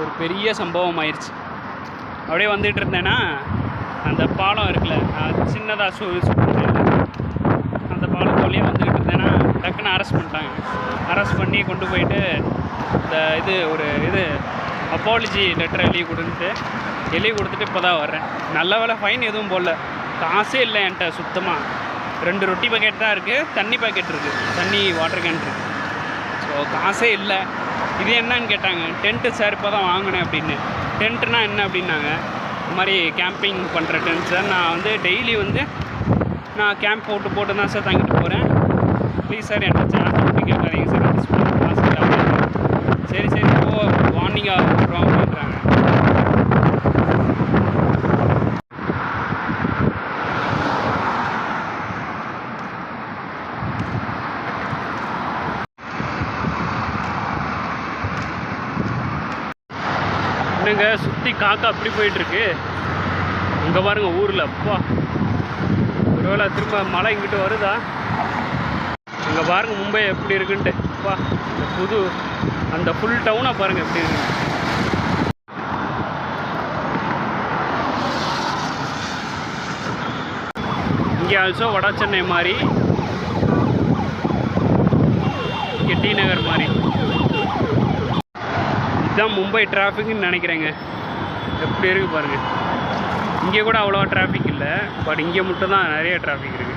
ஒரு பெரிய சம்பவம் ஆயிடுச்சு அப்படியே வந்துட்டு இருந்தேன்னா அந்த பாலம் இருக்குல்ல சின்னதாக சு அந்த பாலம் வழியாக வந்துக்கிட்டு இருந்தேன்னா டக்குன்னு அரெஸ்ட் பண்ணிட்டாங்க. அரெஸ்ட் பண்ணி கொண்டு போயிட்டு இந்த இது ஒரு இது அப்பாலஜி லெட்டர் எழுதி கொடுத்துட்டு எழுதி கொடுத்துட்டு இப்போ தான் வர்றேன். நல்ல வேலை ஃபைன் எதுவும் போடல. காசே இல்லை என்கிட்ட சுத்தமாக ரெண்டு ரொட்டி பாக்கெட் தான் இருக்குது தண்ணி பாக்கெட் இருக்குது தண்ணி வாட்டர் கேன் இருக்குது ஸோ காசே இல்லை. இது என்னன்னு கேட்டாங்க. டென்ட்டு சார் இப்போ தான் வாங்கினேன் அப்படின்னு. டென்ட்டுனா என்ன அப்படின்னாங்க. இந்த மாதிரி கேம்பிங் பண்ணுற டென்ட் சார் நான் வந்து டெய்லி வந்து நான் கேம்ப் போட்டு போட்டு தான் சார் தங்கிட்டு போகிறேன் ப்ளீஸ் சார் என்கிட்ட சார்ஜ் கேட்காதீங்க சார் சரி. சரி ஓ வார்னிங்காக போடுறோம் அப்படின்றாங்க என்னங்க சுற்றி காக்கா அப்படி போயிட்டுருக்கு. அங்கே பாருங்கள் ஊரில். அப்பா. ஒருவேளை திரும்ப மழை இங்கிட்டு வருதா? இங்கே பாருங்க மும்பை எப்படி இருக்குன்ட்டு. அப்பா இந்த புது அந்த ஃபுல் டவுனை பாருங்கள் எப்படி இருக்கு இங்கே ஆல்சோ வட சென்னை மாதிரி இங்கே டி நகர் மாதிரி. இதுதான் மும்பை டிராஃபிக்னு நினைக்கிறேங்க. எப்படி இருக்குது பாருங்கள் இங்கே கூட அவ்வளோவா டிராஃபிக் இல்லை பட் இங்கே மட்டும் தான் நிறைய டிராஃபிக் இருக்குது